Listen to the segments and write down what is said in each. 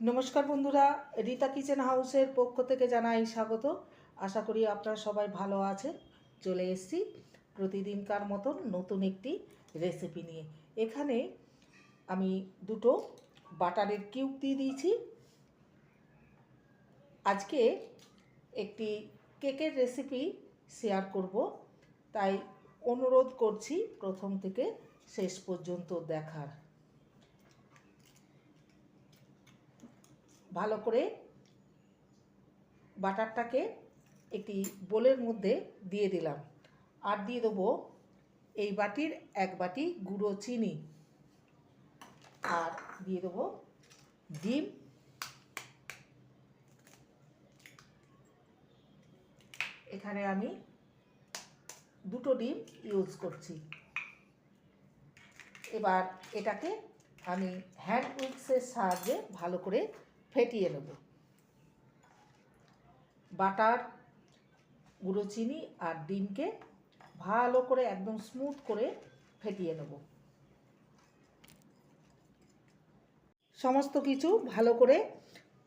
নমস্কার বন্ধুরা, রীতা কিচেন হাউসের পক্ষ থেকে জানাই স্বাগত। আশা করি আপনারা সবাই ভালো আছেন। চলে এসেছি প্রতিদিনকার মতন নতুন একটি রেসিপি নিয়ে। এখানে আমি দুটো বাটারের কিউব দিয়ে দিয়েছি। আজকে একটি কেকের রেসিপি শেয়ার করব। তাই অনুরোধ করছি প্রথম থেকে শেষ পর্যন্ত দেখার। ভালো করে বাটারটাকে একটি বোলের মধ্যে দিয়ে দিলাম। আর দিয়ে দেবো এই বাটির এক বাটি গুঁড়ো চিনি। আর দিয়ে দেবো ডিম। এখানে আমি দুটো ডিম ইউজ করছি। এবার এটাকে আমি হ্যান্ড উইক্সের সাহায্যে ভালো করে ফেটিয়ে নেব। বাটার, গুঁড়ো চিনি আর ডিমকে ভালো করে একদম স্মুথ করে ফেটিয়ে নেব। সমস্ত কিছু ভালো করে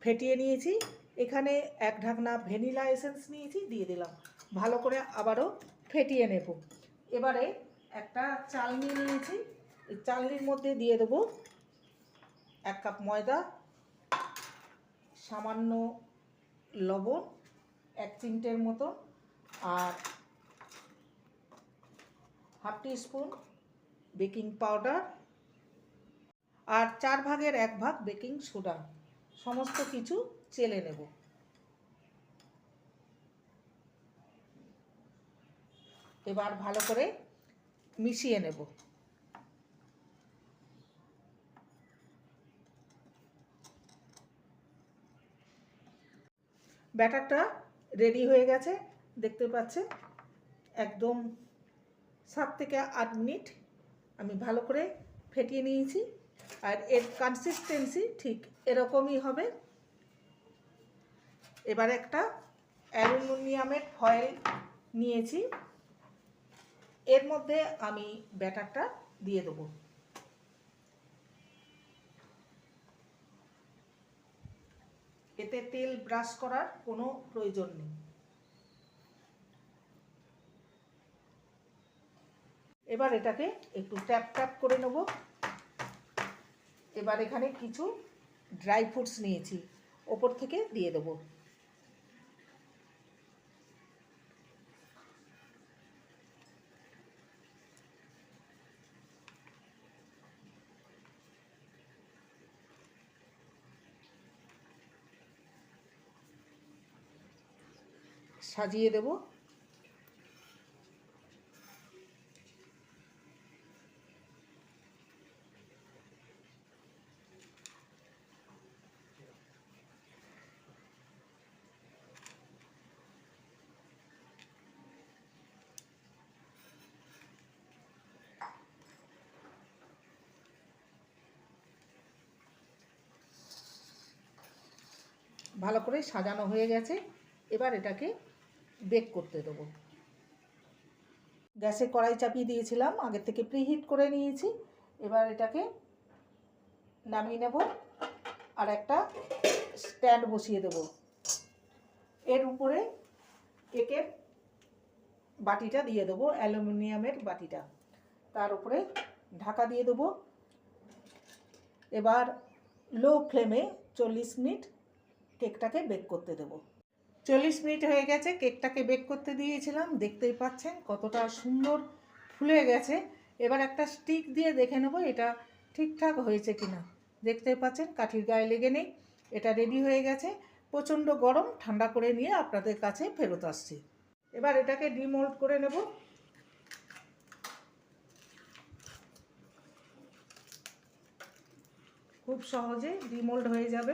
ফেটিয়ে নিয়েছি। এখানে এক ঢাকনা ভ্যানিলা এসেন্স নিয়েছি, দিয়ে দিলাম। ভালো করে আবারও ফেটিয়ে নেব। এবারে একটা চালনি নিয়েছি। এই চালনির মধ্যে দিয়ে দেবো এক কাপ ময়দা সামান্য লবণ, এক চিমটের মতো, আর হাফ স্পুন বেকিং পাউডার, আর চার ভাগের এক ভাগ বেকিং সোডা। সমস্ত কিছু চেলে নেব। এবার ভালো করে মিশিয়ে নেব। ব্যাটারটা রেডি হয়ে গেছে। দেখতে পাচ্ছেন, একদম সাত থেকে আট মিনিট আমি ভালো করে ফেটিয়ে নিয়েছি আর এর কনসিস্টেন্সি ঠিক এরকমই হবে। এবার একটা অ্যালুমিনিয়ামের ফয়েল নিয়েছি। এর মধ্যে আমি ব্যাটারটা দিয়ে দেবো। এতে তেল ব্রাশ করার কোনো প্রয়োজন নেই। এবার এটাকে একটু ট্যাপ ট্যাপ করে নেব। এবার এখানে কিছু ড্রাই ফ্রুটস নিয়েছি, ওপর থেকে দিয়ে দেবো। সাজিয়ে দেব। ভালো করে সাজানো হয়ে গেছে। এবার এটাকে বেক করতে দেবো। গ্যাসে কড়াই চাপিয়ে দিয়েছিলাম, আগে থেকে প্রিহিট করে নিয়েছি। এবার এটাকে নামিয়ে নেব আর একটা স্ট্যান্ড বসিয়ে দেব। এর উপরে কেকের বাটিটা দিয়ে দেবো, অ্যালুমিনিয়ামের বাটিটা। তার উপরে ঢাকা দিয়ে দেবো। এবার লো ফ্লেমে চল্লিশ মিনিট কেকটাকে বেক করতে দেবো। চল্লিশ মিনিট হয়ে গেছে, কেকটাকে বেক করতে দিয়েছিলাম, দেখতেই পাচ্ছেন কতটা সুন্দর ফুলে গেছে। এবার একটা স্টিক দিয়ে দেখে নেব এটা ঠিকঠাক হয়েছে কিনা। দেখতেই পাচ্ছেন কাঠির গায়ে লেগে নেই, এটা রেডি হয়ে গেছে। প্রচণ্ড গরম, ঠান্ডা করে নিয়ে আপনাদের কাছে ফেরত আসছি। এবার এটাকে ডিমোল্ড করে নেব। খুব সহজে ডিমোল্ড হয়ে যাবে।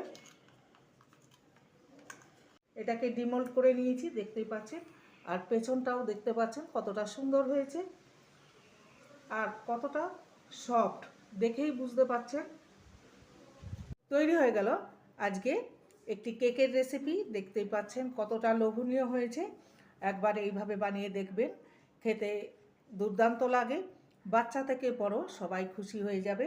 এটাকে ডিমোল্ড করে নিয়েছি, দেখতেই পাচ্ছেন। আর পেছনটাও দেখতে পাচ্ছেন কতটা সুন্দর হয়েছে। আর কতটা সফট দেখেই বুঝতে পাচ্ছেন। তৈরি হয়ে গেল আজকে একটি কেকের রেসিপি দেখতেই পাচ্ছেন কতটা লোভনীয় হয়েছে। একবার এইভাবে বানিয়ে দেখবেন, খেতে দুর্দান্ত লাগে, বাচ্চা থেকে বড় সবাই খুশি হয়ে যাবে।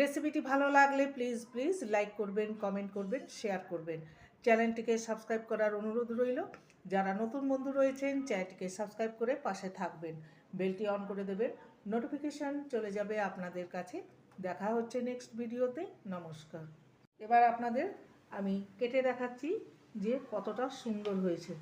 রেসিপিটি ভালো লাগলে প্লিজ প্লিজ লাইক করবেন কমেন্ট করবেন শেয়ার করবেন। চ্যানেলটিকে সাবস্ক্রাইব করার অনুরোধ রইল। যারা নতুন বন্ধু রয়েছেন, চ্যানেলটিকে সাবস্ক্রাইব করে পাশে থাকবেন। বেলটি অন করে দেবেন। নোটিফিকেশান চলে যাবে আপনাদের কাছে। দেখা হচ্ছে নেক্সট ভিডিওতে। নমস্কার। এবার আপনাদের আমি কেটে দেখাচ্ছি যে কতটা সুন্দর হয়েছে।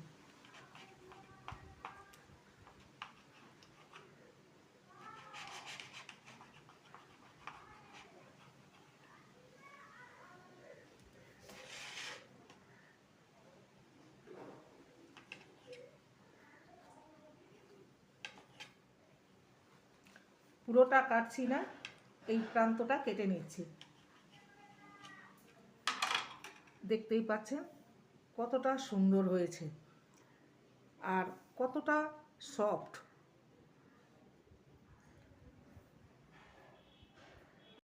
পুরোটা কাটছি না, এই প্রান্তটা কেটে নিচ্ছি। দেখতেই পাচ্ছেন কতটা সুন্দর হয়েছে। আর কতটা সফট